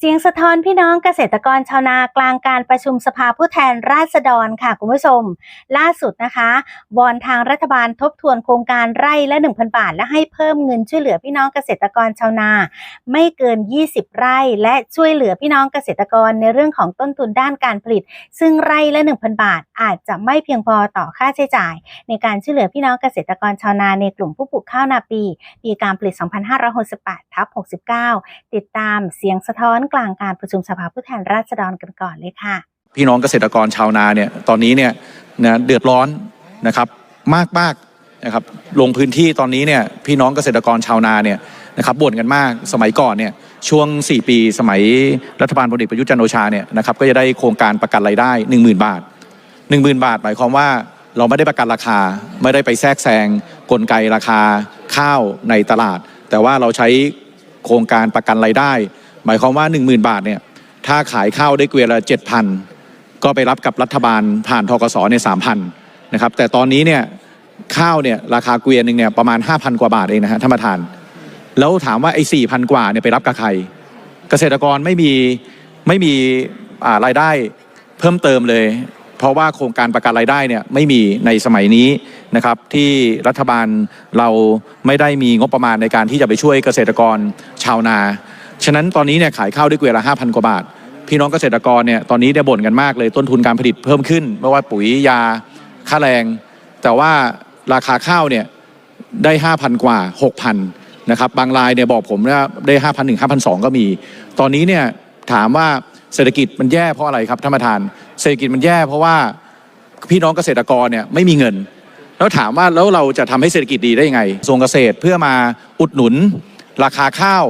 เสียงสะท้อนพี่น้องเกษตรกรชาวนากลางการประชุมสภาผู้แทนราษฎรค่ะคุณผู้ชม ล่าสุดนะคะวอนทางรัฐบาลทบทวนโครงการไร่ละ 1,000 บาท และให้เพิ่มเงินช่วยเหลือพี่น้องเกษตรกรชาวนา ไม่เกิน 20 ไร่ และช่วยเหลือพี่น้องเกษตรกรในเรื่องของต้นทุนด้านการผลิต ซึ่งไร่ละ 1,000 บาท อาจจะไม่เพียงพอต่อค่าใช้จ่าย ในการช่วยเหลือพี่น้องเกษตรกรชาวนาในกลุ่มผู้ปลูกข้าวนาปีปีการผลิต 2568ทับ69 ติดตามเสียงสะท้อนกลางการประชุมสภาผู้แทนราษฎรกันก่อนเลยค่ะ พี่น้องเกษตรกรชาวนาเนี่ยตอนนี้เนี่ยนะเดือดร้อนนะครับมากมากนะครับลงพื้นที่ตอนนี้เนี่ยพี่น้องเกษตรกรชาวนาเนี่ยนะครับบ่นกันมากสมัยก่อนเนี่ยช่วง 4 ปี สมัยรัฐบาลพลเอกประยุทธ์จันโอชาเนี่ยนะครับก็จะได้โครงการประกันรายได้ 10,000 บาท 10,000 บาท หมายความว่าเราไม่ได้ประกันราคาไม่ได้ไปแทรกแซงกลไกราคาข้าวในตลาด แต่ว่าเราใช้โครงการประกันรายได้ หมายความว่า 10,000 บาทเนี่ยถ้าขายข้าวได้เกวียนละ7,000 ก็ไปรับกับรัฐบาลผ่านทกสเนี่ยสามพันนะครับแต่ตอนนี้เนี่ยข้าวเนี่ยราคาเกวียนหนึ่งเนี่ยประมาณ 5,000 กว่าบาทเองนะฮะท่านประธาน แล้วถามว่าไอ้สี่พันกว่าเนี่ยไปรับกับใคร เกษตรกรไม่มีไม่มีรายได้เพิ่มเติมเลย เพราะว่าโครงการประกันรายได้เนี่ยไม่มีในสมัยนี้นะครับที่รัฐบาลเราไม่ได้มีงบประมาณในการที่จะไปช่วยเกษตรกรชาวนา ฉะนั้นตอนนี้เนี่ยขายข้าวด้วยเกวียนละห้าพันกว่าบาท พี่น้องเกษตรกรเนี่ยตอนนี้เนี่ยบ่นกันมากเลยต้นทุนการผลิตเพิ่มขึ้นไม่ว่าปุ๋ยยาค่าแรง แต่ว่าราคาข้าวเนี่ยได้ห้าพันกว่าหกพันนะครับบางรายเนี่ยบอกผมว่าได้ห้าพันหนึ่งห้าพันสองก็มี ตอนนี้เนี่ยถามว่าเศรษฐกิจมันแย่เพราะอะไรครับท่านประธาน เศรษฐกิจมันแย่เพราะว่าพี่น้องเกษตรกรเนี่ยไม่มีเงิน แล้วถามว่าแล้วเราจะทำให้เศรษฐกิจดีได้ยังไงกระทรวงเกษตรเพื่อมาอุดหนุน ราคาข้าว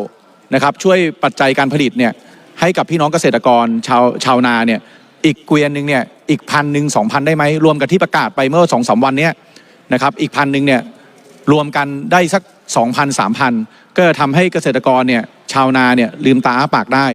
นะครับช่วยปัจจัยการผลิตเนี่ยให้กับพี่น้องเกษตรกรชาวชาวนาเนี่ยอีกเกวียนหนึ่งเนี่ยอีกพันหนึ่งสองพันได้ไหมรวมกับที่ประกาศไปเมื่อสองสามวันเนี้ยนะครับอีกพันหนึ่งเนี่ยรวมกันได้สักสองพันสามพันก็จะทำให้เกษตรกรเนี่ยชาวนาเนี่ยลืมตาอ้าปากได้